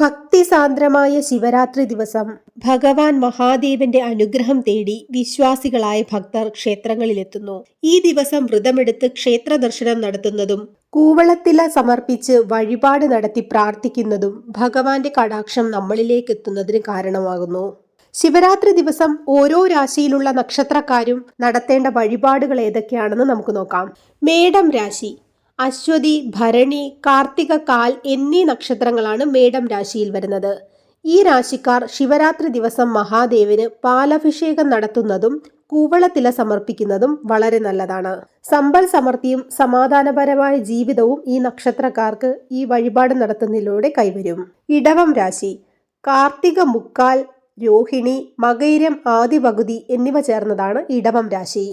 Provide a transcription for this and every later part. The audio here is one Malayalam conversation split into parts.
ഭക്തിസാന്ദ്രമായ ശിവരാത്രി ദിവസം. ഭഗവാൻ മഹാദേവന്റെ അനുഗ്രഹം തേടി വിശ്വാസികളായ ഭക്തർ ക്ഷേത്രങ്ങളിലെത്തുന്നു. ഈ ദിവസം വ്രതമെടുത്ത് ക്ഷേത്ര ദർശനം നടത്തുന്നതും കൂവളത്തില സമർപ്പിച്ച് വഴിപാട് നടത്തി പ്രാർത്ഥിക്കുന്നതും ഭഗവാന്റെ കടാക്ഷം നമ്മളിലേക്ക് എത്തുന്നതിന് കാരണമാകുന്നു. ശിവരാത്രി ദിവസം ഓരോ രാശിയിലുള്ള നക്ഷത്രക്കാരും നടത്തേണ്ട വഴിപാടുകൾ ഏതൊക്കെയാണെന്ന് നമുക്ക് നോക്കാം. മേടം രാശി. അശ്വതി ഭരണി കാർത്തിക കാൽ എന്നീ നക്ഷത്രങ്ങളാണ് മേടം രാശിയിൽ വരുന്നത്. ഈ രാശിക്കാർ ശിവരാത്രി ദിവസം മഹാദേവന് പാലഭിഷേകം നടത്തുന്നതും കൂവളത്തില സമർപ്പിക്കുന്നതും വളരെ നല്ലതാണ്. സമ്പൽ സമൃദ്ധിയും സമാധാനപരമായ ജീവിതവും ഈ നക്ഷത്രക്കാർക്ക് ഈ വഴിപാട് നടത്തുന്നതിലൂടെ കൈവരും. ഇടവം രാശി കാർത്തിക മുക്കാൽ രോഹിണി മകൈരം ആദി പകുതി എന്നിവ ചേർന്നതാണ് ഇടവം രാശി.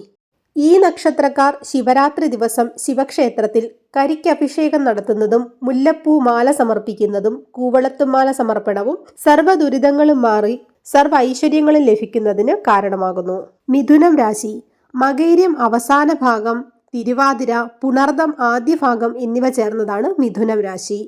ഈ നക്ഷത്രക്കാർ ശിവരാത്രി ദിവസം ശിവക്ഷേത്രത്തിൽ കരിക്കഭിഷേകം നടത്തുന്നതും മുല്ലപ്പൂ മാല സമർപ്പിക്കുന്നതും കൂവളത്തുമാല സമർപ്പണവും സർവ ദുരിതങ്ങളും മാറി സർവ ഐശ്വര്യങ്ങളും ലഭിക്കുന്നതിന് കാരണമാകുന്നു. മിഥുനം രാശി. മകൈര്യം അവസാന ഭാഗം തിരുവാതിര പുണർദം ആദ്യ ഭാഗം എന്നിവ ചേർന്നതാണ് മിഥുനം രാശി.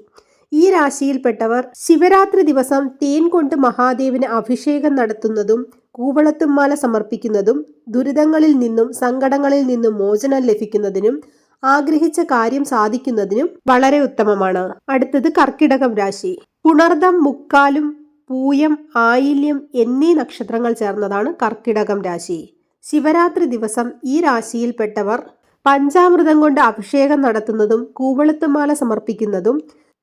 ഈ രാശിയിൽപ്പെട്ടവർ ശിവരാത്രി ദിവസം തേൻ കൊണ്ട് മഹാദേവിന് അഭിഷേകം നടത്തുന്നതും കൂവളത്തുമാല സമർപ്പിക്കുന്നതും ദുരിതങ്ങളിൽ നിന്നും സങ്കടങ്ങളിൽ നിന്നും മോചനം ലഭിക്കുന്നതിനും ആഗ്രഹിച്ച കാര്യം സാധിക്കുന്നതിനും വളരെ ഉത്തമമാണ്. അടുത്തത് കർക്കിടകം രാശി. പുണർദം മുക്കാലും പൂയം ആയില്യം എന്നീ നക്ഷത്രങ്ങൾ ചേർന്നതാണ് കർക്കിടകം രാശി. ശിവരാത്രി ദിവസം ഈ രാശിയിൽപ്പെട്ടവർ പഞ്ചാമൃതം കൊണ്ട് അഭിഷേകം നടത്തുന്നതും കൂവളത്തുമാല സമർപ്പിക്കുന്നതും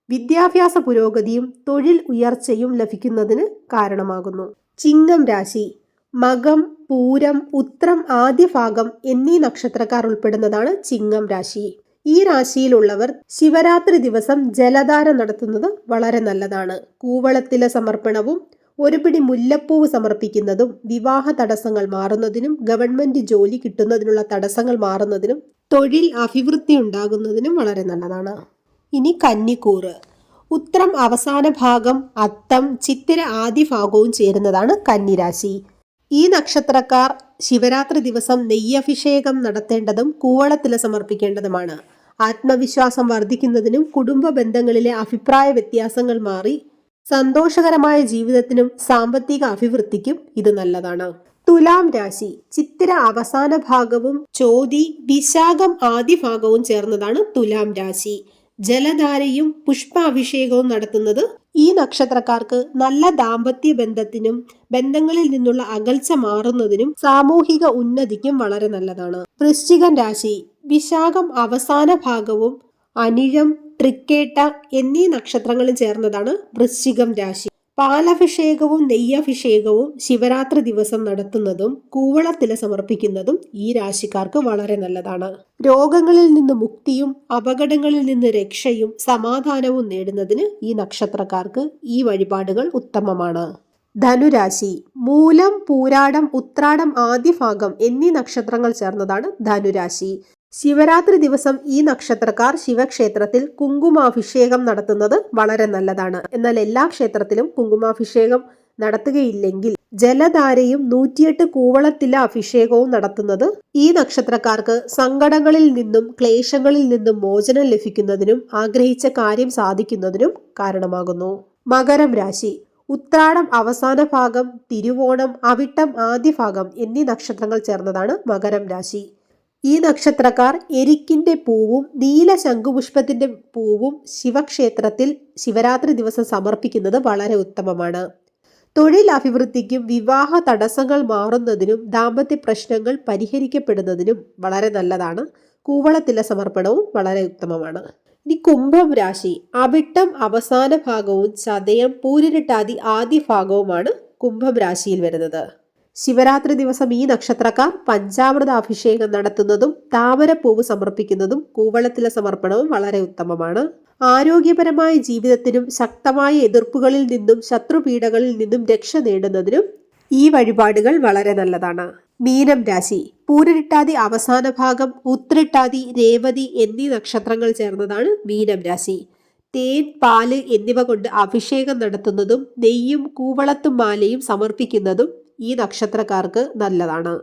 വിദ്യാഭ്യാസ പുരോഗതിയും തൊഴിൽ ഉയർച്ചയും ലഭിക്കുന്നതിന് കാരണമാകുന്നു. ചിങ്ങം രാശി മകം പൂരം ഉത്രം ആദ്യ ഭാഗം എന്നീ നക്ഷത്രക്കാർ ഉൾപ്പെടുന്നതാണ് ചിങ്ങം രാശി. ഈ രാശിയിലുള്ളവർ ശിവരാത്രി ദിവസം ജലധാര നടത്തുന്നത് വളരെ നല്ലതാണ്. കൂവളത്തിലെ സമർപ്പണവും ഒരു പിടി മുല്ലപ്പൂവ് സമർപ്പിക്കുന്നതും വിവാഹ തടസ്സങ്ങൾ മാറുന്നതിനും ഗവൺമെന്റ് ജോലി കിട്ടുന്നതിനുള്ള തടസ്സങ്ങൾ മാറുന്നതിനും തൊഴിൽ അഭിവൃദ്ധി ഉണ്ടാകുന്നതിനും വളരെ നല്ലതാണ്. ഇനി കന്നിക്കൂറ്. ഉത്രം അവസാന ഭാഗം അത്തം ചിത്തിര ആദ്യ ഭാഗവും ചേരുന്നതാണ് കന്നിരാശി. ഈ നക്ഷത്രക്കാർ ശിവരാത്രി ദിവസം നെയ്യഭിഷേകം നടത്തേണ്ടതും കൂവളത്തില സമർപ്പിക്കേണ്ടതുമാണ്. ആത്മവിശ്വാസം വർദ്ധിക്കുന്നതിനും കുടുംബ ബന്ധങ്ങളിലെ അഭിപ്രായ വ്യത്യാസങ്ങൾ മാറി സന്തോഷകരമായ ജീവിതത്തിനും സാമ്പത്തിക അഭിവൃദ്ധിക്കും ഇത് നല്ലതാണ്. തുലാം രാശി ചിത്തിര അവസാന ഭാഗവും ചോതി വിശാഖം ആദ്യ ഭാഗവും ചേർന്നതാണ് തുലാം രാശി. ജലധാരയും പുഷ്പാഭിഷേകവും നടത്തുന്നത് ഈ നക്ഷത്രക്കാർക്ക് നല്ല ദാമ്പത്യ ബന്ധത്തിനും ബന്ധങ്ങളിൽ നിന്നുള്ള അകൽച്ച മാറുന്നതിനും സാമൂഹിക ഉന്നതിക്കും വളരെ നല്ലതാണ്. വൃശ്ചികൻ രാശി വിശാഖം അവസാന ഭാഗവും അനിഴം തൃക്കേട്ട എന്നീ നക്ഷത്രങ്ങളും ചേർന്നതാണ് വൃശ്ചികം രാശി. പാലഭിഷേകവും നെയ്യഭിഷേകവും ശിവരാത്രി ദിവസം നടത്തുന്നതും കൂവളത്തില സമർപ്പിക്കുന്നതും ഈ രാശിക്കാർക്ക് വളരെ നല്ലതാണ്. രോഗങ്ങളിൽ നിന്ന് മുക്തിയും അപകടങ്ങളിൽ നിന്ന് രക്ഷയും സമാധാനവും നേടുന്നതിന് ഈ നക്ഷത്രക്കാർക്ക് ഈ വഴിപാടുകൾ ഉത്തമമാണ്. ധനുരാശി മൂലം പൂരാടം ഉത്രാടം ആദ്യ ഭാഗം എന്നീ നക്ഷത്രങ്ങൾ ചേർന്നതാണ് ധനുരാശി. ശിവരാത്രി ദിവസം ഈ നക്ഷത്രക്കാർ ശിവക്ഷേത്രത്തിൽ കുങ്കുമാഭിഷേകം നടത്തുന്നത് വളരെ നല്ലതാണ്. എന്നാൽ എല്ലാ ക്ഷേത്രത്തിലും കുങ്കുമാഭിഷേകം നടത്തുകയില്ലെങ്കിൽ ജലധാരയും നൂറ്റിയെട്ട് കൂവളത്തില അഭിഷേകവും നടത്തുന്നത് ഈ നക്ഷത്രക്കാർക്ക് സങ്കടങ്ങളിൽ നിന്നും ക്ലേശങ്ങളിൽ നിന്നും മോചനം ലഭിക്കുന്നതിനും ആഗ്രഹിച്ച കാര്യം സാധിക്കുന്നതിനും കാരണമാകുന്നു. മകരം രാശി. ഉത്രാടം അവസാന ഭാഗം തിരുവോണം അവിട്ടം ആദ്യ ഭാഗം എന്നീ നക്ഷത്രങ്ങൾ ചേർന്നതാണ് മകരം രാശി. ഈ നക്ഷത്രക്കാർ എരിക്കിന്റെ പൂവും നീല ശംഖുപുഷ്പത്തിന്റെ പൂവും ശിവക്ഷേത്രത്തിൽ ശിവരാത്രി ദിവസം സമർപ്പിക്കുന്നത് വളരെ ഉത്തമമാണ്. തൊഴിൽ അഭിവൃദ്ധിക്കും വിവാഹ തടസ്സങ്ങൾ മാറുന്നതിനും ദാമ്പത്യ പ്രശ്നങ്ങൾ പരിഹരിക്കപ്പെടുന്നതിനും വളരെ നല്ലതാണ്. കൂവളത്തിലെ സമർപ്പണവും വളരെ ഉത്തമമാണ്. ഇനി കുംഭം രാശി. അവിട്ടം അവസാന ഭാഗവും ചതയം പൂരിരട്ടാതി ആദ്യ ഭാഗവുമാണ് കുംഭം രാശിയിൽ വരുന്നത്. ശിവരാത്രി ദിവസം ഈ നക്ഷത്രക്കാർ പഞ്ചാമൃത അഭിഷേകം നടത്തുന്നതും താമരപ്പൂവ് സമർപ്പിക്കുന്നതും കൂവളത്തിലെ സമർപ്പണവും വളരെ ഉത്തമമാണ്. ആരോഗ്യപരമായ ജീവിതത്തിനും ശക്തമായ എതിർപ്പുകളിൽ നിന്നും ശത്രുപീഠകളിൽ നിന്നും രക്ഷ നേടുന്നതിനും ഈ വഴിപാടുകൾ വളരെ നല്ലതാണ്. മീനം രാശി. പൂരരിട്ടാതി അവസാന ഭാഗം ഉത്രിട്ടാതി രേവതി എന്നീ നക്ഷത്രങ്ങൾ ചേർന്നതാണ് മീനം രാശി. തേൻ പാൽ എന്നിവ കൊണ്ട് അഭിഷേകം നടത്തുന്നതും നെയ്യും കൂവളത്തും മാലയും സമർപ്പിക്കുന്നതും ഈ നക്ഷത്രക്കാർക്ക് നല്ലതാണ്.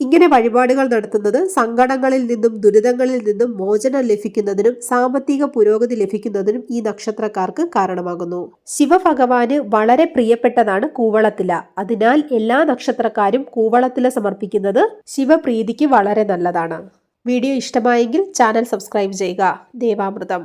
ഇങ്ങനെ വഴിപാടുകൾ നടത്തുന്നത് സങ്കടങ്ങളിൽ നിന്നും ദുരിതങ്ങളിൽ നിന്നും മോചനം ലഭിക്കുന്നതിനും സാമ്പത്തിക പുരോഗതി ലഭിക്കുന്നതിനും ഈ നക്ഷത്രക്കാർക്ക് കാരണമാകുന്നു. ശിവഭഗവാന് വളരെ പ്രിയപ്പെട്ടതാണ് കൂവളത്തില. അതിനാൽ എല്ലാ നക്ഷത്രക്കാരും കൂവളത്തില സമർപ്പിക്കുന്നത് ശിവപ്രീതിക്ക് വളരെ നല്ലതാണ്. വീഡിയോ ഇഷ്ടമായെങ്കിൽ ചാനൽ സബ്സ്ക്രൈബ് ചെയ്യുക. ദേവാമൃതം.